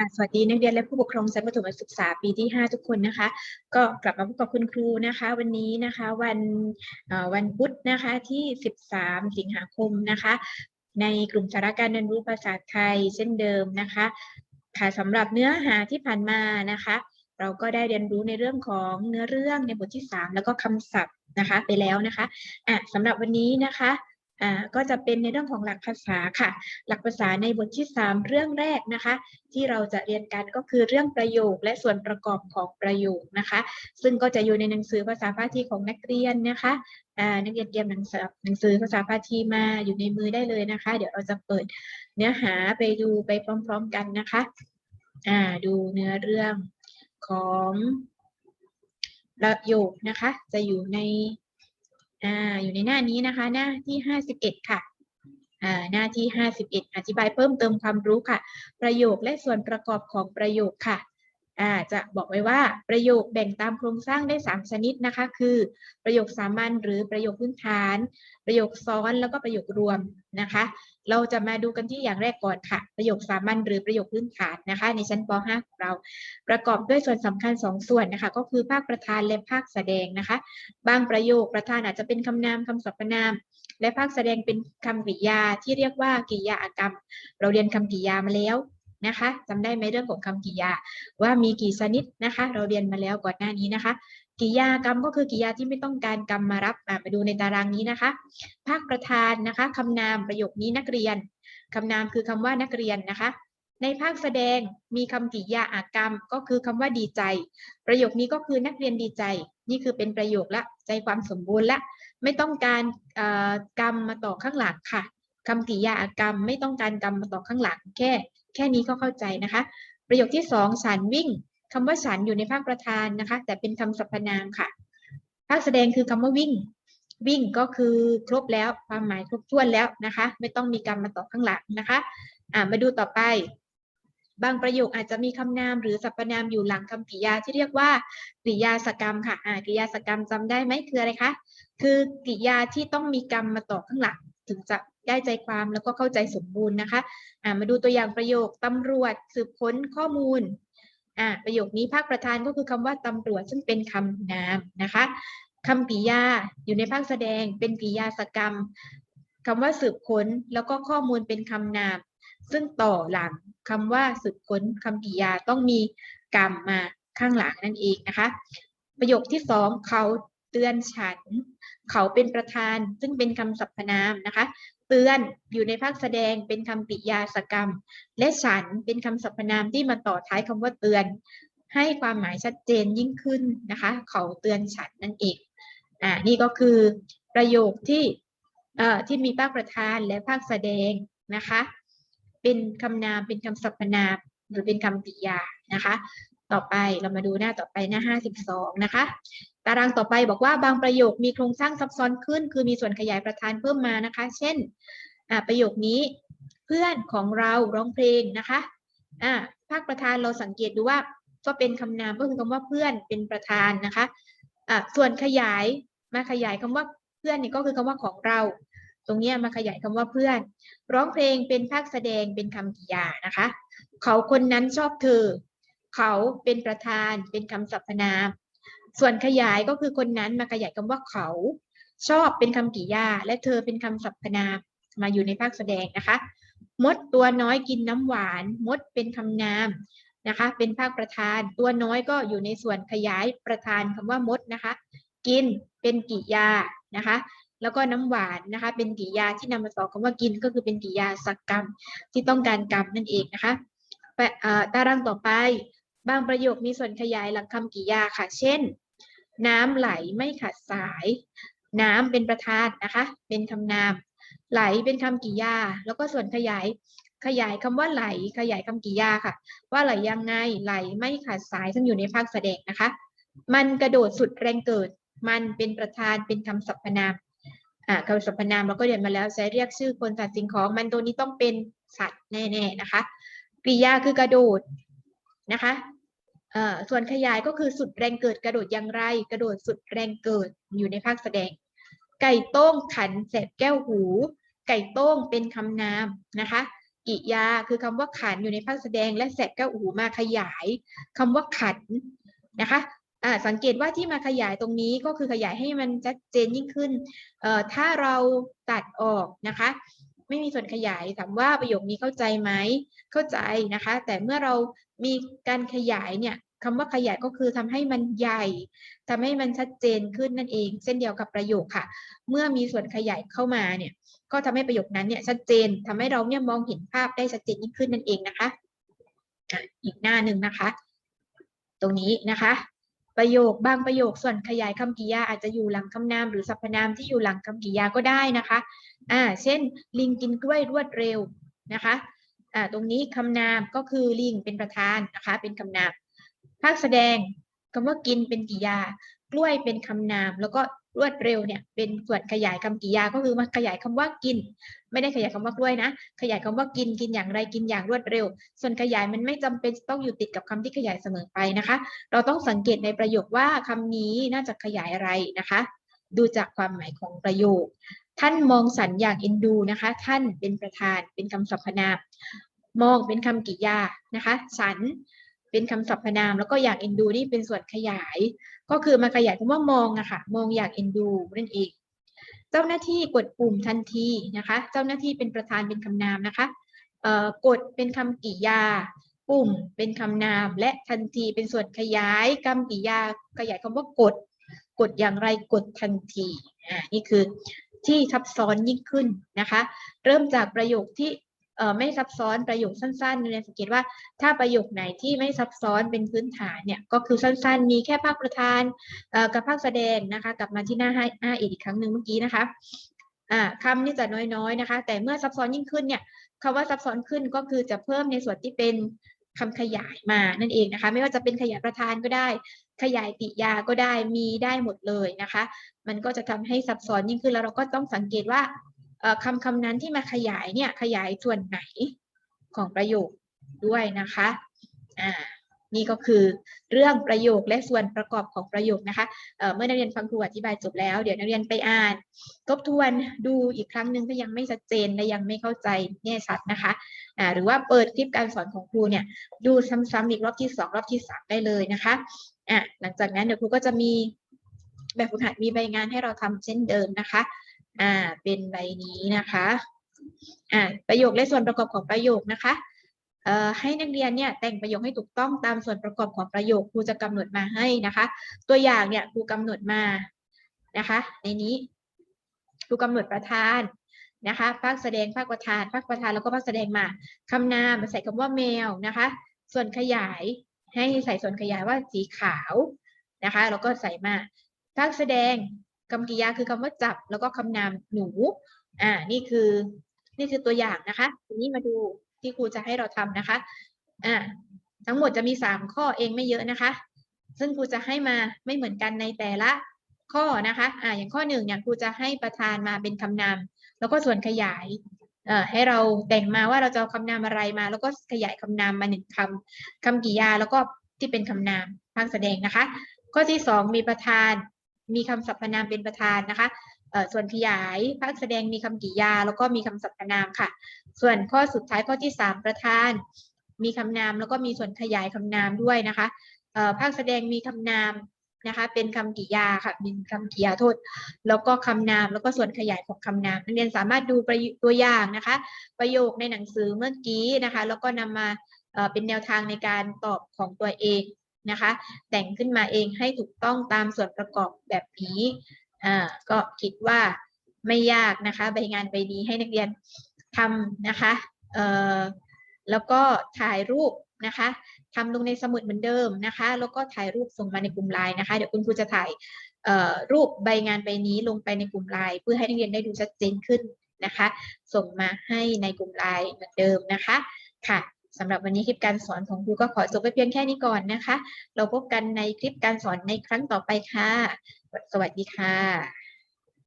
ค่ะสวัสดีนักเรียนและผู้ปกครองชั้นประถมศึกษาปีที่ 5 ทุกคนนะคะ ก็กลับมาพบกับคุณครูนะคะ วันนี้นะคะวันวันพุธนะคะที่ 13 สิงหาคมนะคะ ในกลุ่มสาระการเรียนรู้ภาษาไทยเช่นเดิมนะคะค่ะสำหรับเนื้อหาที่ผ่านมานะคะ เราก็ได้เรียนรู้ในเรื่องของเนื้อเรื่องในบทที่ 3 แล้วก็คำศัพท์นะคะไปแล้วนะคะอะสำหรับวันนี้นะคะ อ่าก็จะเป็นในเรื่องของหลักภาษาค่ะ หลักภาษาในบทที่ 3 เรื่องแรกนะคะ ที่เราจะเรียนกันก็คือเรื่องประโยคและส่วนประกอบของประโยคนะคะ ซึ่งก็จะอยู่ในหนังสือภาษาพาทีของนักเรียนนะคะนักเรียนเตรียมหนังสือหนังสือภาษาพาทีมาอยู่ในมือได้เลยนะคะ เดี๋ยวเราจะเปิดเนื้อหาไปดูไปพร้อม ๆกันนะคะอ่าดูเนื้อเรื่องของประโยคนะคะ จะอยู่ใน อ่าอยู่ในหน้านี้นะคะ หน้าที่ห้าสิบเอ็ดค่ะอ่าหน้าที่51อธิบายเพิ่มเติมความรู้ค่ะ ประโยคและส่วนประกอบของประโยคค่ะ จะบอกไว้ว่าประโยคแบ่งตามโครงสร้างได้ 3 ชนิดนะคะ คือประโยคสามัญหรือประโยคพื้นฐาน ประโยคซ้อนแล้วก็ประโยครวมนะคะ เราจะมาดูกันที่อย่างแรกก่อนค่ะ ประโยคสามัญหรือประโยคพื้นฐานนะคะ ในชั้นป .5 ของเราประกอบด้วยส่วนสำคัญ 2 ส่วนนะคะ ก็คือภาคประธานและภาคแสดงนะคะ บางประโยคประธานอาจจะเป็นคำนามคำสรรพนามและภาคแสดงเป็นคำกริยาที่เรียกว่ากริยากรรม เราเรียนคำกริยามาแล้ว นะคะจำได้ไหมเรื่องของคำกริยา ว่ามีกี่ชนิดนะคะ เราเรียนมาแล้วก่อนหน้านี้นะคะกริยากรรมก็คือกริยาที่ไม่ต้องการกรรมมารับอะไปดูในตารางนี้นะคะภาคประธานนะคะคำนามประโยคนี้นักเรียนคำนามคือคำว่านักเรียนนะคะ ในภาคแสดงมีคำกริยาอากรรม ก็คือคำว่าดีใจ ประโยคนี้ก็คือนักเรียนดีใจ นี่คือเป็นประโยคละใจความสมบูรณ์ละไม่ต้องการกรรมมาต่อข้างหลังค่ะคำกริยาอากรรมไม่ต้องการกรรมมาต่อข้างหลังแค่ แค่นี้ก็เข้าใจนะคะ ประโยคที่สองฉันวิ่งคำว่าฉันอยู่ในภาคประธานนะคะ แต่เป็นคำสรรพนามค่ะ ภาคแสดงคือคำว่าวิ่ง วิ่งก็คือครบแล้วความหมายครบถ้วนแล้วนะคะ ไม่ต้องมีกรรมมาต่อข้างหลังนะคะอ่ามาดูต่อไป บางประโยคอาจจะมีคำนามหรือสรรพนามอยู่หลังคำกริยาที่เรียกว่ากริยาสกรรมค่ะอ่ากริยาสกรรมจำได้ไหมคืออะไรคะคือกริยาที่ต้องมีกรรมมาต่อข้างหลังถึงจะ ได้ใจความแล้วก็เข้าใจสมบูรณ์นะคะอ่ามาดูตัวอย่างประโยคตำรวจสืบค้นข้อมูลอ่าประโยคนี้ภาคประธานก็คือคำว่าตำรวจซึ่งเป็นคำนามนะคะคำกริยาอยู่ในภาคแสดงเป็นกริยาสกรรมคำว่าสืบค้นแล้วก็ข้อมูลเป็นคำนาม ซึ่งต่อหลังคำว่าสืบค้นคำกริยาต้องมีกรรมมาข้างหลังนั่นเองนะคะ ประโยคที่สองเขาเตือนฉัน เขาเป็นประธานซึ่งเป็นคำสรรพนามนะคะ เตือนอยู่ในภาคแสดงเป็นคำกริยาสกรรม และฉันเป็นคำสรรพนามที่มาต่อท้ายคำว่าเตือน ให้ความหมายชัดเจนยิ่งขึ้นนะคะ เขาเตือนฉันนั่นเองอ่านี่ก็คือประโยคที่เอ่อที่มีภาคประธานและภาคแสดงนะคะ เป็นคำนามเป็นคำสรรพนามหรือเป็นคำกริยานะคะ ต่อไปเรามาดูหน้าต่อไปหน้า 52 นะคะ ตารางต่อไปบอกว่าบางประโยคมีโครงสร้างซับซ้อนขึ้น คือมีส่วนขยายประธานเพิ่มมานะคะ เช่นประโยคนี้เพื่อนของเราร้องเพลงนะคะอ่าภาคประธานเราสังเกตดูว่าก็เป็นคำนามก็คือคำว่าเพื่อนเป็นประธานนะคะอ่าส่วนขยายมาขยายคำว่าเพื่อนนี่ก็คือคำว่าของเรา ตรงนี้มาขยายคำว่าเพื่อน ร้องเพลงเป็นภาคแสดงเป็นคำกริยานะคะ เขาคนนั้นชอบเธอ เขาเป็นประธานเป็นคำสรรพนาม ส่วนขยายก็คือคนนั้นมาขยายคำว่าเขา ชอบเป็นคำกริยา และเธอเป็นคำสรรพนามมาอยู่ในภาคแสดงนะคะ มดตัวน้อยกินน้ำหวาน มดเป็นคำนามนะคะ เป็นภาคประธาน ตัวน้อยก็อยู่ในส่วนขยายประธานคำว่ามดนะคะ กินเป็นกริยานะคะแล้วก็น้ำหวานนะคะเป็นกริยาที่นำมาต่อคำว่ากินก็คือเป็นกริยาสักกรรมที่ต้องการกรรมนั่นเองนะคะไปเอ่อตารางต่อไป บางประโยคมีส่วนขยายหลังคำกริยาค่ะ เช่น น้ำไหลไม่ขาดสาย น้ำเป็นประธานนะคะ เป็นคำนาม ไหลเป็นคำกริยา แล้วก็ส่วนขยาย ขยายคำว่าไหล ขยายคำกริยาค่ะ ว่าไหลยังไง ไหลไม่ขาดสายซึ่งอยู่ในภาคแสดงนะคะ มันกระโดดสุดแรงเกิด มันเป็นประธาน เป็นคำสรรพนามอ่าคำสรรพนามเราก็เรียนมาแล้วใช้เรียกชื่อคนสัตว์สิ่งของ มันตัวนี้ต้องเป็นสัตว์แน่ๆนะคะกริยาคือกระโดด นะคะส่วนขยายก็คือสุดแรงเกิดกระโดดอย่างไร กระโดดสุดแรงเกิดอยู่ในภาคแสดง ไก่โต้งขันแสบแก้วหู ไก่โต้งเป็นคำนามนะคะกิยาคือคำว่าขันอยู่ในภาคแสดง และแสกแก้วหูมาขยายคำว่าขันนะคะสังเกตว่าที่มาขยายตรงนี้ก็คือขยายให้มันชัดเจนยิ่งขึ้นถ้าเราตัดออกนะคะ ไม่มีส่วนขยายถามว่าประโยคนี้เข้าใจไหมเข้าใจนะคะ แต่เมื่อเรามีการขยายเนี่ยคำว่าขยายก็คือทำให้มันใหญ่ทำให้มันชัดเจนขึ้นนั่นเอง เช่นเดียวกับประโยคค่ะ เมื่อมีส่วนขยายเข้ามาเนี่ย ก็ทำให้ประโยคนั้นเนี่ยชัดเจนทำให้เราเนี่ยมองเห็นภาพได้ชัดเจนยิ่งขึ้นนั่นเองนะคะอีกหน้าหนึ่งนะคะ ตรงนี้นะคะ ประโยคบางประโยคส่วนขยายคำกริยาอาจจะอยู่หลังคำนามหรือสรรพนามที่อยู่หลังคำกริยาก็ได้นะคะอ่าเช่น ลิงกินกล้วยรวดเร็วนะคะอ่าตรงนี้คำนามก็คือลิงเป็นประธานนะคะเป็นคำนามภาคแสดงคำว่ากินเป็นกริยากล้วยเป็นคำนาม แล้วก็ รวดเร็วเนี่ยเป็นส่วนขยายคำกริยาก็คือมาขยายคำว่ากิน ไม่ได้ขยายคำว่ากล้วยนะ ขยายคำว่ากินกินอย่างไรกินอย่างรวดเร็ว ส่วนขยายมันไม่จำเป็นต้องอยู่ติดกับคำที่ขยายเสมอไปนะคะ เราต้องสังเกตในประโยคว่าคำนี้น่าจะขยายอะไรนะคะ ดูจากความหมายของประโยค ท่านมองสันอย่างเอ็นดูนะคะ ท่านเป็นประธานเป็นคำสรรพนามมองเป็นคำกริยานะคะ สัน เป็นคำสรรพนาม แล้วก็อย่างเอ็นดูนี่เป็นส่วนขยาย ก็คือมาขยายคำว่ามองอะค่ะมองอย่างเอ็นดูนั่นเองเจ้าหน้าที่กดปุ่มทันทีนะคะ เจ้าหน้าที่เป็นประธานเป็นคำนามนะคะกดเป็นคำกริยา ปุ่มเป็นคำนาม และทันทีเป็นส่วนขยายคำกริยา ขยายคำว่ากด กดอย่างไรกดทันทีอ่านี่คือที่ซับซ้อนยิ่งขึ้นนะคะ เริ่มจากประโยคที่ ไม่ซับซ้อนประโยคสั้นๆเรียนสังเกตว่าถ้าประโยคไหนที่ไม่ซับซ้อนเป็นพื้นฐานเนี่ยก็คือสั้นๆ มีแค่ภาคประธานกับภาคแสดงนะคะกลับมาที่หน้าห้าห้าอีกครั้งหนึ่งเมื่อกี้นะคะคำนี่จะน้อยๆนะคะ แต่เมื่อซับซ้อนยิ่งขึ้นเนี่ยคำว่าซับซ้อนขึ้นก็คือจะเพิ่มในส่วนที่เป็นคำขยายมานั่นเองนะคะ ไม่ว่าจะเป็นขยายประธานก็ได้ ขยายติยาก็ได้มีได้หมดเลยนะคะ มันก็จะทำให้ซับซ้อนยิ่งขึ้นแล้วเราก็ต้องสังเกตว่า คำคำนั้นที่มาขยายเนี่ยขยายส่วนไหนของประโยคด้วยนะคะอ่านี่ก็คือเรื่องประโยคและส่วนประกอบของประโยคนะคะเเมื่อนักเรียนฟังครูอธิบายจบแล้ว เดี๋ยวนักเรียนไปอ่านทบทวนดูอีกครั้งหนึ่งถ้ายังไม่ชัดเจนและยังไม่เข้าใจแน่ชัดนะคะอ่าหรือว่าเปิดคลิปการสอนของครูเนี่ยดูซ้ำๆอีกรอบที่สองรอบที่สามได้เลยนะคะอะหลังจากนั้นเดี๋ยวครูก็จะมีแบบฝึกหัดมีใบงานให้เราทำเช่นเดิมนะคะ อ่า เป็นใบนี้นะคะ อ่า ประโยคและส่วนประกอบของประโยคนะคะ เอ่อ ให้นักเรียนเนี่ยแต่งประโยคให้ถูกต้องตามส่วนประกอบของประโยคครูจะกำหนดมาให้นะคะ ตัวอย่างเนี่ยครูกำหนดมา นะคะ ในนี้ครูกำหนดประธานนะคะภาคแสดงภาคประธานภาคประธานแล้วก็ภาคแสดงมาคำนามใส่คำว่าแมวนะคะ ส่วนขยายให้ใส่ส่วนขยายว่าสีขาวนะคะ แล้วก็ใส่มาภาคแสดง คำกริยาคือคำว่าจับ แล้วก็คำนามหนู อ่า นี่คือ นี่คือตัวอย่างนะคะ ทีนี้มาดูที่ครูจะให้เราทำนะคะ อ่า ทั้งหมดจะมีสามข้อเองไม่เยอะนะคะ ซึ่งครูจะให้มาไม่เหมือนกันในแต่ละข้อนะคะ อ่า อย่างข้อหนึ่งเนี่ยครูจะให้ประธานมาเป็นคำนาม แล้วก็ส่วนขยายเอ่อให้เราแต่งมาว่าเราจะเอาคำนามอะไรมา แล้วก็ขยายคำนามมาหนึ่งคำคำกริยาแล้วก็ที่เป็นคำนามภาคแสดงนะคะ ข้อที่สองมีประธาน มีคำสรรพนามเป็นประธานนะคะส่วนขยายภาคแสดงมีคำกริยา แล้วก็มีคำสรรพนามค่ะ ส่วนข้อสุดท้ายข้อที่สามประธาน มีคำนามแล้วก็มีส่วนขยายคำนามด้วยนะคะภาคแสดงมีคำนามนะคะ เป็นคำกริยาค่ะเป็นคำกริยาโทษ แล้วก็คำนามแล้วก็ส่วนขยายของคำนามนักเรียนสามารถดูตัวอย่างนะคะ ประโยคในหนังสือเมื่อกี้นะคะ แล้วก็นำมาเป็นแนวทางในการตอบของตัวเอง นะคะ แต่งขึ้นมาเองให้ถูกต้องตามส่วนประกอบแบบนี้อ่าก็คิดว่าไม่ยากนะคะใบงานใบนี้ให้นักเรียนทำนะคะเอ่อแล้วก็ถ่ายรูปนะคะทำลงในสมุดเหมือนเดิมนะคะ แล้วก็ถ่ายรูปส่งมาในกลุ่มไลน์นะคะ เดี๋ยวคุณครูจะถ่ายรูปใบงานใบนี้ลงไปในกลุ่มไลน์เพื่อให้นักเรียนได้ดูชัดเจนขึ้นนะคะ ส่งมาให้ในกลุ่มไลน์เหมือนเดิมนะคะค่ะ สำหรับวันนี้คลิปการสอนของครูก็ขอจบไปเพียงแค่นี้ก่อนนะคะ เราพบกันในคลิปการสอนในครั้งต่อไปค่ะ สวัสดีค่ะ